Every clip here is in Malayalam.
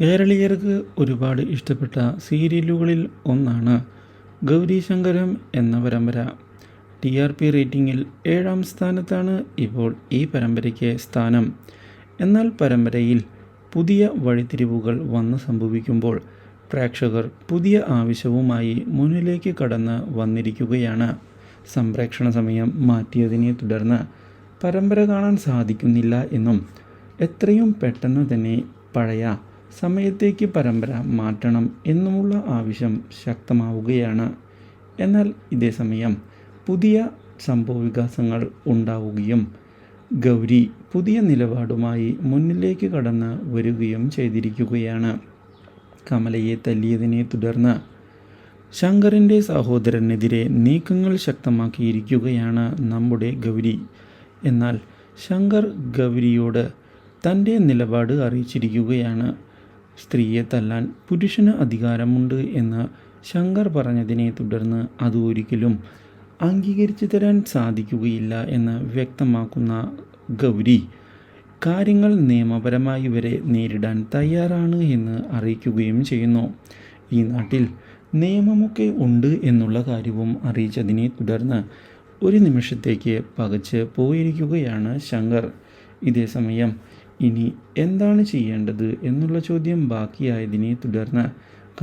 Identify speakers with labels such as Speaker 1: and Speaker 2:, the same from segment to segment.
Speaker 1: കേരളീയർക്ക് ഒരുപാട് ഇഷ്ടപ്പെട്ട സീരിയലുകളിൽ ഒന്നാണ് ഗൗരീശങ്കരം എന്ന പരമ്പര. ടി ആർ പി റേറ്റിംഗിൽ ഏഴാം സ്ഥാനത്താണ് ഇപ്പോൾ ഈ പരമ്പരയ്ക്ക് സ്ഥാനം. എന്നാൽ പരമ്പരയിൽ പുതിയ വഴിത്തിരിവുകൾ വന്ന് സംഭവിക്കുമ്പോൾ പ്രേക്ഷകർ പുതിയ ആവശ്യവുമായി മുന്നിലേക്ക് കടന്ന് വന്നിരിക്കുകയാണ്. സംപ്രേക്ഷണ സമയം മാറ്റിയതിനെ തുടർന്ന് പരമ്പര കാണാൻ സാധിക്കുന്നില്ല എന്നും എത്രയും പെട്ടെന്ന് തന്നെ പഴയ സമയത്തേക്ക് പരമ്പര മാറ്റണം എന്നുമുള്ള ആവശ്യം ശക്തമാവുകയാണ്. എന്നാൽ ഇതേ സമയം പുതിയ സംഭവവികാസങ്ങൾ ഉണ്ടാവുകയും ഗൗരി പുതിയ നിലപാടുമായി മുന്നിലേക്ക് കടന്ന് വരികയും ചെയ്തിരിക്കുകയാണ്. കമലയെ തല്ലിയതിനെ തുടർന്ന് ശങ്കറിന്റെ സഹോദരനെതിരെ നീക്കങ്ങൾ ശക്തമാക്കിയിരിക്കുകയാണ് നമ്മുടെ ഗൗരി. എന്നാൽ ശങ്കർ ഗൗരിയോട് തന്റെ നിലപാട് അറിയിച്ചിരിക്കുകയാണ്. സ്ത്രീയെ തല്ലാൻ പുരുഷന് അധികാരമുണ്ട് എന്ന് ശങ്കർ പറഞ്ഞതിനെ തുടർന്ന് അത് ഒരിക്കലും അംഗീകരിച്ചു തരാൻ സാധിക്കുകയില്ല എന്ന് വ്യക്തമാക്കുന്ന ഗൗരി കാര്യങ്ങൾ നിയമപരമായി വരെ നേരിടാൻ തയ്യാറാണ് എന്ന് അറിയിക്കുകയും ചെയ്യുന്നു. ഈ നാട്ടിൽ നിയമമൊക്കെ ഉണ്ട് എന്നുള്ള കാര്യവും അറിയിച്ചതിനെ തുടർന്ന് ഒരു നിമിഷത്തേക്ക് പകച്ച് പോയിരിക്കുകയാണ് ശങ്കർ. ഇതേസമയം ഇനി എന്താണ് ചെയ്യേണ്ടത് എന്നുള്ള ചോദ്യം ബാക്കിയായതിനെ തുടർന്ന്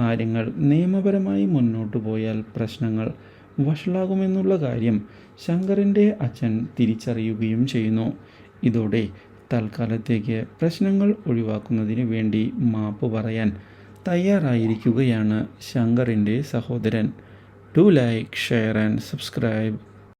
Speaker 1: കാര്യങ്ങൾ നിയമപരമായി മുന്നോട്ടു പോയാൽ പ്രശ്നങ്ങൾ വഷളാകുമെന്നുള്ള കാര്യം ശങ്കറിന്റെ അച്ഛൻ തിരിച്ചറിയുകയും ചെയ്യുന്നു. ഇതോടെ തൽക്കാലത്തേക്ക് പ്രശ്നങ്ങൾ ഒഴിവാക്കുന്നതിന് വേണ്ടി മാപ്പ് പറയാൻ തയ്യാറായിരിക്കുകയാണ് ശങ്കറിന്റെ സഹോദരൻ. To like share and subscribe